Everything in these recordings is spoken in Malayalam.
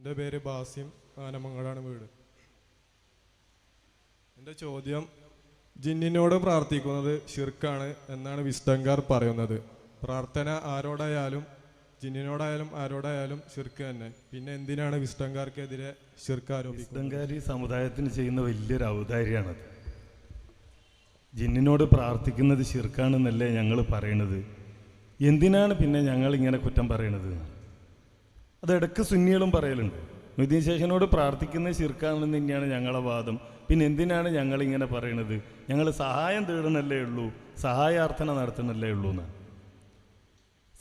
എന്റെ പേര് ബാസിം ആനമംഗളാണ് വീട്. എന്റെ ചോദ്യം ജിന്നിനോട് പ്രാർത്ഥിക്കുന്നത് ഷിർക്കാണ് എന്നാണ് വിസ്തങ്കാർ പറയുന്നത്. പ്രാർത്ഥന ആരോടായാലും ജിന്നിനോടായാലും ആരോടായാലും ഷിർക്ക് തന്നെ. പിന്നെ എന്തിനാണ് വിസ്തങ്കാർക്കെതിരെ ഷിർക്ക് ആരോപിക്കുന്നത്? സമുദായത്തിന് ചെയ്യുന്ന വലിയൊരു ഔദാര്യമാണത്. ജിന്നിനോട് പ്രാർത്ഥിക്കുന്നത് ഷിർക്കാണെന്നല്ലേ ഞങ്ങൾ പറയണത്? എന്തിനാണ് പിന്നെ ഞങ്ങൾ ഇങ്ങനെ കുറ്റം പറയണത്? അത് ഇടയ്ക്ക് സുന്നികളും പറയലുണ്ട്. മുദ്ദീൻ ശേഖനോട് പ്രാർത്ഥിക്കുന്നത് ശിർക്കാണെന്ന് തന്നെയാണ് ഞങ്ങളെ വാദം. പിന്നെ എന്തിനാണ് ഞങ്ങൾ ഇങ്ങനെ പറയണത്? ഞങ്ങൾ സഹായം തേടുന്നല്ലേ ഉള്ളൂ സഹായാർത്ഥന നടത്തണല്ലേ ഉള്ളൂ എന്നാണ്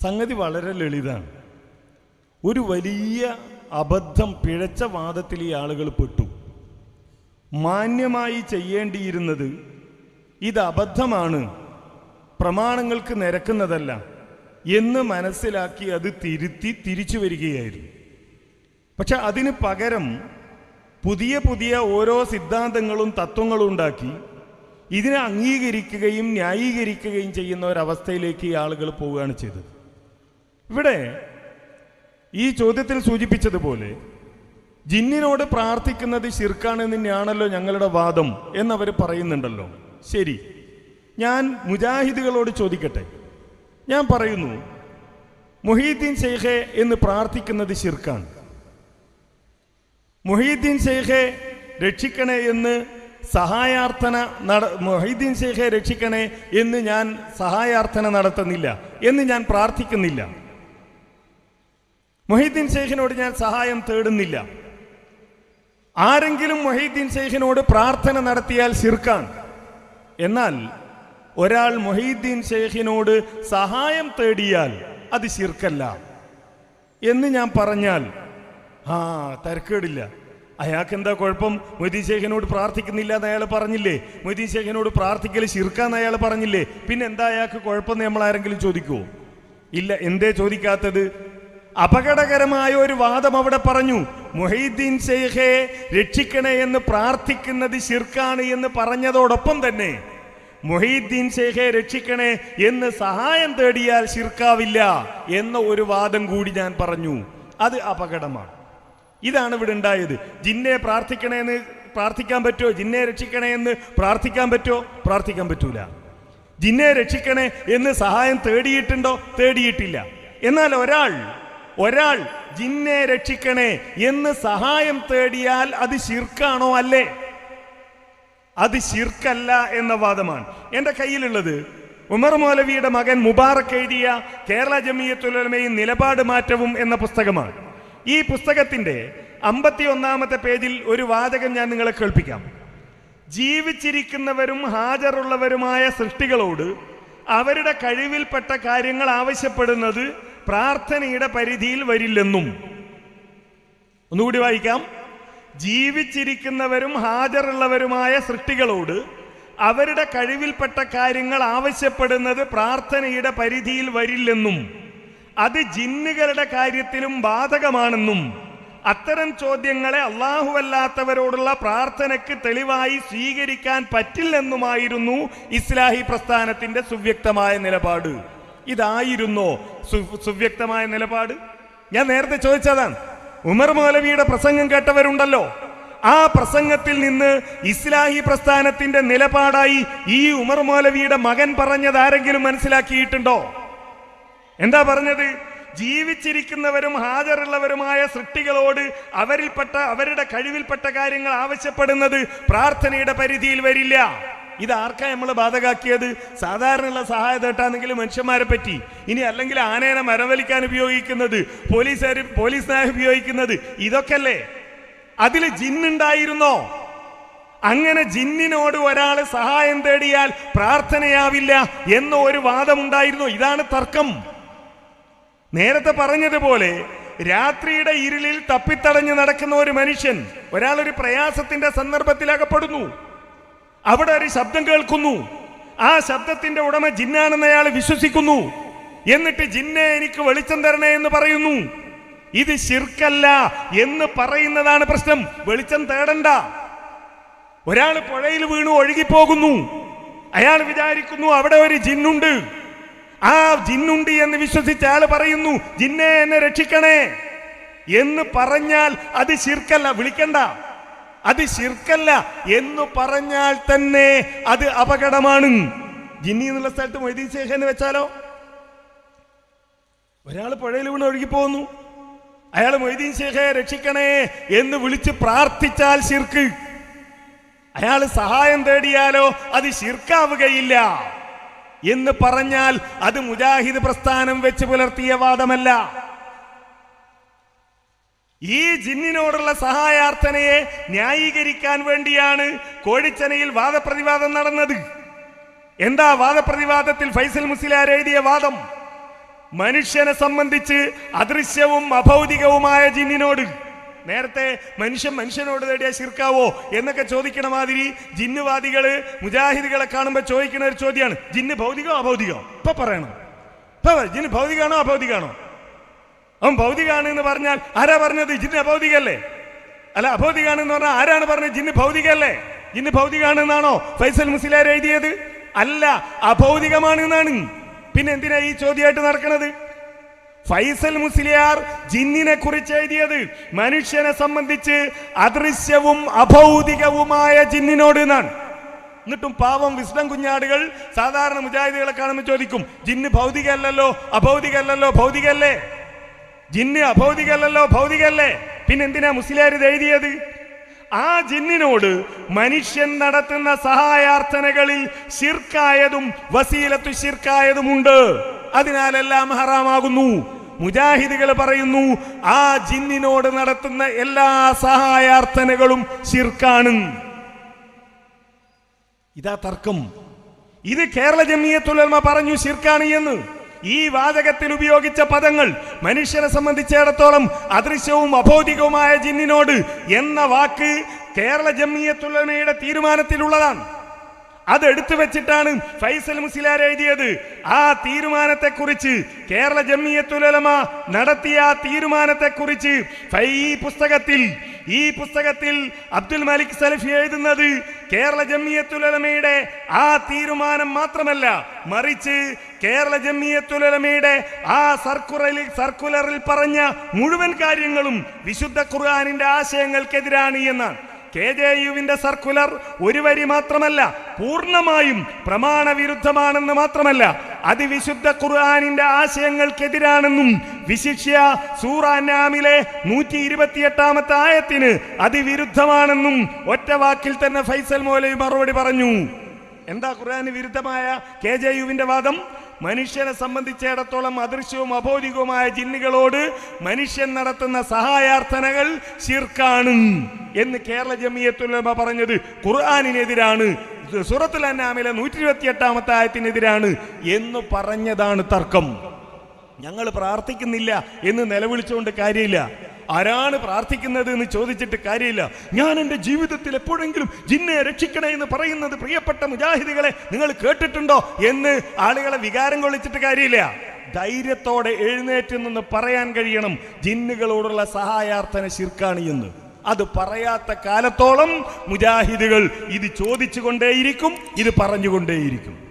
സംഗതി വളരെ ലളിതാണ്. ഒരു വലിയ അബദ്ധം പിഴച്ച വാദത്തിൽ ഈ ആളുകൾ പെട്ടു. മാന്യമായി ചെയ്യേണ്ടിയിരുന്നത് ഇത് അബദ്ധമാണ് പ്രമാണങ്ങൾക്ക് നിരക്കുന്നതല്ല. എന്ന് മനസ്സിലാക്കി അത് തിരുത്തി തിരിച്ചു വരികയായിരുന്നു. പക്ഷെ അതിന് പകരം പുതിയ പുതിയ ഓരോ സിദ്ധാന്തങ്ങളും തത്വങ്ങളും ഉണ്ടാക്കി ഇതിനെ അംഗീകരിക്കുകയും ന്യായീകരിക്കുകയും ചെയ്യുന്ന ഒരവസ്ഥയിലേക്ക് ഈ ആളുകൾ പോവുകയാണ് ചെയ്തത്. ഇവിടെ ഈ ചോദ്യത്തിൽ സൂചിപ്പിച്ചതുപോലെ ജിന്നിനോട് പ്രാർത്ഥിക്കുന്നത് ശിർക്കാണ് തന്നെയാണല്ലോ ഞങ്ങളുടെ വാദം എന്നവർ പറയുന്നുണ്ടല്ലോ. ശരി ഞാൻ മുജാഹിദുകളോട് ചോദിക്കട്ടെ. ഞാൻ പറയുന്നു മൊഹീദ്ദീൻ ഷെയ്ഖെ എന്ന് പ്രാർത്ഥിക്കുന്നത് ശിർക്കാണ്. മൊഹീദ്ദീൻ ഷെയ്ഖെ രക്ഷിക്കണേ എന്ന് സഹായാർത്ഥന നട മൊഹീദ്ദീൻ ഷെയ്ഖെ രക്ഷിക്കണേ എന്ന് ഞാൻ സഹായാർത്ഥന നടത്തുന്നില്ല എന്ന് ഞാൻ പ്രാർത്ഥിക്കുന്നില്ല. മൊഹീദ്ദീൻ ഷെയ്ഖിനോട് ഞാൻ സഹായം തേടുന്നില്ല. ആരെങ്കിലും മൊഹീദ്ദീൻ ഷെയ്ഖിനോട് പ്രാർത്ഥന നടത്തിയാൽ ശിർക്കാണ്. എന്നാൽ ഒരാൾ മൊഹീദ്ദീൻ ഷെയ്ഖിനോട് സഹായം തേടിയാൽ അത് ശിർക്കല്ല. എന്ന് ഞാൻ പറഞ്ഞാൽ ആ തരക്കേടില്ല. അയാൾക്ക് എന്താ കുഴപ്പം? മൊയ്തീൻ ഷെയ്ഖിനോട് പ്രാർത്ഥിക്കുന്നില്ല എന്ന് അയാൾ പറഞ്ഞില്ലേ? മൊയ്തീൻ ഷെയ്ഖിനോട് പ്രാർത്ഥിക്കൽ ശിർക്കാന്ന് അയാൾ പറഞ്ഞില്ലേ? പിന്നെ എന്താ അയാൾക്ക് കുഴപ്പമെന്ന് നമ്മൾ ആരെങ്കിലും ചോദിക്കുമോ ഇല്ല എന്തേ ചോദിക്കാത്തത്? അപകടകരമായ ഒരു വാദം അവിടെ പറഞ്ഞു. മൊഹീദ്ദീൻ ഷെയ്ഖെ രക്ഷിക്കണേ എന്ന് പ്രാർത്ഥിക്കുന്നത് ശിർക്കാണ് എന്ന് പറഞ്ഞതോടൊപ്പം തന്നെ മൊഹീദ്ദീൻ ഷെയ്ഖെ രക്ഷിക്കണേ എന്ന് സഹായം തേടിയാൽ ശിർക്കാവില്ല എന്ന ഒരു വാദം കൂടി ഞാൻ പറഞ്ഞു. അത് അപകടമാണ്. ഇതാണ് ഇവിടെ ഉണ്ടായത്. ജിന്നെ പ്രാർത്ഥിക്കണേന്ന് പ്രാർത്ഥിക്കാൻ പറ്റുമോ? ജിന്നെ രക്ഷിക്കണേ എന്ന് പ്രാർത്ഥിക്കാൻ പറ്റുമോ? പ്രാർത്ഥിക്കാൻ പറ്റൂല. ജിന്നെ രക്ഷിക്കണേ എന്ന് സഹായം തേടിയിട്ടുണ്ടോ? തേടിയിട്ടില്ല. എന്നാൽ ഒരാൾ ഒരാൾ ജിന്നെ രക്ഷിക്കണേ എന്ന് സഹായം തേടിയാൽ അത് ശിർക്കാണോ അല്ലേ? അത് ശിർക്കല്ല എന്ന വാദമാണ്. എന്റെ കയ്യിലുള്ളത് ഉമർ മൗലവിയുടെ മകൻ മുബാറക്ക് എഴുതിയ കേരള ജമിയത്തുലമയും നിലപാട് മാറ്റവും എന്ന പുസ്തകമാണ്. ഈ പുസ്തകത്തിന്റെ അമ്പത്തി ഒന്നാമത്തെ പേജിൽ ഒരു വാചകം ഞാൻ നിങ്ങളെ കേൾപ്പിക്കാം. ജീവിച്ചിരിക്കുന്നവരും ഹാജറുള്ളവരുമായ സൃഷ്ടികളോട് അവരുടെ കഴിവിൽപ്പെട്ട കാര്യങ്ങൾ ആവശ്യപ്പെടുന്നത് പ്രാർത്ഥനയുടെ പരിധിയിൽ വരില്ലെന്നും. ഒന്നുകൂടി വായിക്കാം. ജീവിച്ചിരിക്കുന്നവരും ഹാജറുള്ളവരുമായ സൃഷ്ടികളോട് അവരുടെ കഴിവിൽപ്പെട്ട കാര്യങ്ങൾ ആവശ്യപ്പെടുന്നത് പ്രാർത്ഥനയുടെ പരിധിയിൽ വരില്ലെന്നും അത് ജിന്നുകളുടെ കാര്യത്തിലും ബാധകമാണെന്നും അത്തരം ചോദ്യങ്ങളെ അള്ളാഹുവല്ലാത്തവരോടുള്ള പ്രാർത്ഥനയ്ക്ക് തെളിവായി സ്വീകരിക്കാൻ പറ്റില്ലെന്നുമായിരുന്നു ഇസ്ലാഹി പ്രസ്ഥാനത്തിന്റെ സുവ്യക്തമായ നിലപാട്. ഇതായിരുന്നോ സുവ്യക്തമായ നിലപാട്. ഞാൻ നേരത്തെ ചോദിച്ചതാണ്. ഉമർ മൗലവിയുടെ പ്രസംഗം കേട്ടവരുണ്ടല്ലോ. ആ പ്രസംഗത്തിൽ നിന്ന് ഇസ്ലാഹി പ്രസ്ഥാനത്തിന്റെ നിലപാടായി ഈ ഉമർ മൗലവിയുടെ മകൻ പറഞ്ഞത് ആരെങ്കിലും മനസ്സിലാക്കിയിട്ടുണ്ടോ? എന്താ പറഞ്ഞത്? ജീവിച്ചിരിക്കുന്നവരും ഹാജറുള്ളവരുമായ സൃഷ്ടികളോട് അവരിൽപ്പെട്ട അവരുടെ കഴിവിൽപ്പെട്ട കാര്യങ്ങൾ ആവശ്യപ്പെടുന്നത് പ്രാർത്ഥനയുടെ പരിധിയിൽ വരില്ല. ഇത് ആർക്കാ നമ്മൾ ബാധകാക്കിയത്? സാധാരണയുള്ള സഹായ മനുഷ്യന്മാരെ പറ്റി. ഇനി അല്ലെങ്കിൽ ആനേനെ മരവലിക്കാൻ ഉപയോഗിക്കുന്നത് പോലീസുകാർ പോലീസിനായി ഉപയോഗിക്കുന്നത് ഇതൊക്കെ അല്ലേ അതിൽ ജിന്നുണ്ടായിരുന്നോ? അങ്ങനെ ജിന്നിനോട് ഒരാൾ സഹായം തേടിയാൽ പ്രാർത്ഥനയാവില്ല എന്ന ഒരു വാദമുണ്ടായിരുന്നു. ഇതാണ് തർക്കം. നേരത്തെ പറഞ്ഞതുപോലെ രാത്രിയുടെ ഇരുളിൽ തപ്പിത്തടഞ്ഞു നടക്കുന്ന ഒരു മനുഷ്യൻ ഒരാൾ ഒരു പ്രയാസത്തിന്റെ സന്ദർഭത്തിൽ അകപ്പെടുന്നു അവിടെ ഒരു ശബ്ദം കേൾക്കുന്നു. ആ ശബ്ദത്തിന്റെ ഉടമ ജിന്നാണെന്ന് അയാൾ വിശ്വസിക്കുന്നു. എന്നിട്ട് ജിന്നെ എനിക്ക് വെളിച്ചം തരണേ എന്ന് പറയുന്നു. ഇത് ശിർക്കല്ല എന്ന് പറയുന്നതാണ് പ്രശ്നം. വെളിച്ചം തേടണ്ട. ഒരാൾ പുഴയിൽ വീണു ഒഴുകിപ്പോകുന്നു. അയാൾ വിചാരിക്കുന്നു അവിടെ ഒരു ജിന്നുണ്ട്. ആ ജിന്നുണ്ട് എന്ന് വിശ്വസിച്ച് അയാൾ പറയുന്നു ജിന്നെ എന്നെ രക്ഷിക്കണേ. എന്ന് പറഞ്ഞാൽ അത് ശിർക്കല്ല വിളിക്കണ്ട. അത് ശിർക്കല്ല എന്ന് പറഞ്ഞാൽ തന്നെ അത് അപകടമാണ്. ജിന്നി എന്നുള്ള സ്ഥലത്ത് മൊയ്തീൻ ശേഖ എന്ന് വെച്ചാലോ? ഒരാൾ പുഴയിൽ വീണ് ഒഴുകിപ്പോന്നു അയാൾ മൊയ്തീൻ ശേഖയെ രക്ഷിക്കണേ എന്ന് വിളിച്ച് പ്രാർത്ഥിച്ചാൽ ശിർക്ക്. അയാൾ സഹായം തേടിയാലോ അത് ശിർക്കാവുകയില്ല. എന്ന് പറഞ്ഞാൽ അത് മുജാഹിദ് പ്രസ്ഥാനം വെച്ച് പുലർത്തിയ വാദമല്ല. ഈ ജിന്നിനോടുള്ള സഹായാർത്ഥനയെ ന്യായീകരിക്കാൻ വേണ്ടിയാണ് കോഴിച്ചനയിൽ വാദപ്രതിവാദം നടന്നത്. എന്താ വാദപ്രതിവാദത്തിൽ ഫൈസൽ മുസ്ലിയാർ എഴുതിയ വാദം? മനുഷ്യനെ സംബന്ധിച്ച് അദൃശ്യവും അഭൗതികവുമായ ജിന്നിനോട്. നേരത്തെ മനുഷ്യൻ മനുഷ്യനോട് തേടിയ ശിർക്കാവോ എന്നൊക്കെ ചോദിക്കണ മാതിരി ജിന്നുവാദികൾ മുജാഹിദികളെ കാണുമ്പോൾ ചോദിക്കുന്ന ഒരു ചോദ്യമാണ് ജിന്ന് ഭൗതികോ അഭൗതികോ ഇപ്പൊ പറയണം. ഇപ്പൊ ജിന്ന് ഭൗതികാണോ അഭൗതികാണോ അവൻ ഭൗതികാണ് എന്ന് പറഞ്ഞാൽ ആരാ പറഞ്ഞത്? ജിന്ന് അഭൗതികല്ലേ അല്ല അഭൗതികാണ് എന്ന് പറഞ്ഞാൽ ആരാണ് പറഞ്ഞത്? ജിന്ന് ഭൗതികല്ലേ? ജിന്ന് ഭൗതികാണ് എന്നാണോ ഫൈസൽ മുസ്ലിയാർ എഴുതിയത്? അല്ല അഭൗതികമാണ് എന്നാണ് പിന്നെ എന്തിനാ ഈ ചോദ്യമായിട്ട് നടക്കുന്നത് ഫൈസൽ മുസ്ലിയാർ ജിന്നിനെ കുറിച്ച് എഴുതിയത് മനുഷ്യനെ സംബന്ധിച്ച് അദൃശ്യവും അഭൗതികവുമായ ജിന്നിനോട് എന്നാണ്. എന്നിട്ടും പാവം വിസ്ഡം കുഞ്ഞാടുകൾ സാധാരണ മുജാഹിദികളെ കാണുമ്പോൾ ചോദിക്കും ജിന്ന് ഭൗതികല്ലല്ലോ അഭൗതികല്ലല്ലോ ഭൗതികല്ലേ? ജിന്ന് അഭൗതികല്ലല്ലോ ഭൗതികല്ലേ? പിന്നെന്തിനാ മുസ്ലിയാർ ഇത് എഴുതിയത്? ആ ജിന്നിനോട് മനുഷ്യൻ നടത്തുന്ന സഹായാർത്ഥനകളിൽ ശിർക്കായതും വസീലത്തു ശിർക്കായതുമുണ്ട്. അതിനാലെല്ലാം ഹറാമാകുന്നു. മുജാഹിദുകൾ പറയുന്നു ആ ജിന്നിനോട് നടത്തുന്ന എല്ലാ സഹായാർത്ഥനകളും ശിർക്കാണ്. ഇതാ തർക്കം. ഇത് കേരള ജമിയത്തുലമ പറഞ്ഞു ശിർക്കാണ് എന്ന്. ഈ വാചകത്തിൽ ഉപയോഗിച്ച പദങ്ങൾ മനുഷ്യനെ സംബന്ധിച്ചിടത്തോളം അദൃശ്യവും അഭൗതികവുമായ ജിന്നിനോട് എന്ന വാക്ക് കേരള ജമ്മിയത്തുള്ളമയുടെ തീരുമാനത്തിലുള്ളതാണ്. അത് എടുത്തു വെച്ചിട്ടാണ് ഫൈസൽ മുസ്ലിയാർ എഴുതിയത്. ആ തീരുമാനത്തെക്കുറിച്ച് കേരള ജമിയത്തുലമ നടത്തിയ ആ തീരുമാനത്തെക്കുറിച്ച് ഈ പുസ്തകത്തിൽ ഈ പുസ്തകത്തിൽ അബ്ദുൽ മലിക് സലഫി എഴുതുന്നത് കേരള ജമിയത്തുലമയുടെ ആ തീരുമാനം മാത്രമല്ല മറിച്ച് കേരള ജമിയത്തുലമയുടെ ആ സർക്കുലറിൽ സർക്കുലറിൽ പറഞ്ഞ മുഴുവൻ കാര്യങ്ങളും വിശുദ്ധ ഖുർആാനിന്റെ ആശയങ്ങൾക്കെതിരാണ് എന്നാണ്. കെ ജെ യുവിന്റെ സർക്കുലർ ഒരു വരി മാത്രമല്ല പൂർണമായും പ്രമാണവിരുദ്ധമാണെന്ന് മാത്രമല്ല അതിവിശുദ്ധ ഖുർആാനിന്റെ ആശയങ്ങൾക്കെതിരാണെന്നും വിശിഷ്യ സൂറാനാമിലെ നൂറ്റി ഇരുപത്തിയെട്ടാമത്തെ ആയത്തിന് അതിവിരുദ്ധമാണെന്നും ഒറ്റ വാക്കിൽ തന്നെ ഫൈസൽ മോലവി മറുപടി പറഞ്ഞു. എന്താ ഖുർആന് വിരുദ്ധമായ കെ ജെ യുവിന്റെ വാദം? മനുഷ്യനെ സംബന്ധിച്ചിടത്തോളം അദൃശ്യവും അബോധികവുമായ ജിന്നുകളോട് മനുഷ്യൻ നടത്തുന്ന സഹായാർത്ഥനകൾ ശിർക്കാണ് എന്ന് കേരള ജമിയത്തുലമ പറഞ്ഞത് ഖുർആാനിനെതിരാണ്. സൂറത്തുൽ അന്നാമിലെ നൂറ്റി ഇരുപത്തി എട്ടാമത്തെ ആയത്തിനെതിരാണ് എന്ന് പറഞ്ഞതാണ് തർക്കം. ഞങ്ങൾ പ്രാർത്ഥിക്കുന്നില്ല എന്ന് നിലവിളിച്ചുകൊണ്ട് കാര്യമില്ല. ആരാണ് പ്രാർത്ഥിക്കുന്നത് എന്ന് ചോദിച്ചിട്ട് കാര്യമില്ല. ഞാൻ എന്റെ ജീവിതത്തിൽ എപ്പോഴെങ്കിലും ജിന്നെ രക്ഷിക്കണേ എന്ന് പറയുന്നത് പ്രിയപ്പെട്ട മുജാഹിദികളെ നിങ്ങൾ കേട്ടിട്ടുണ്ടോ എന്ന് ആളുകളെ വികാരം കൊള്ളിച്ചിട്ട് കാര്യമില്ല. ധൈര്യത്തോടെ എഴുന്നേറ്റ് നിന്ന് പറയാൻ കഴിയണം ജിന്നുകളോടുള്ള സഹായാർത്ഥന ശിർക്കാണ് എന്ന്. അത് പറയാത്ത കാലത്തോളം മുജാഹിദുകൾ ഇത് ചോദിച്ചുകൊണ്ടേയിരിക്കും ഇത് പറഞ്ഞുകൊണ്ടേയിരിക്കും.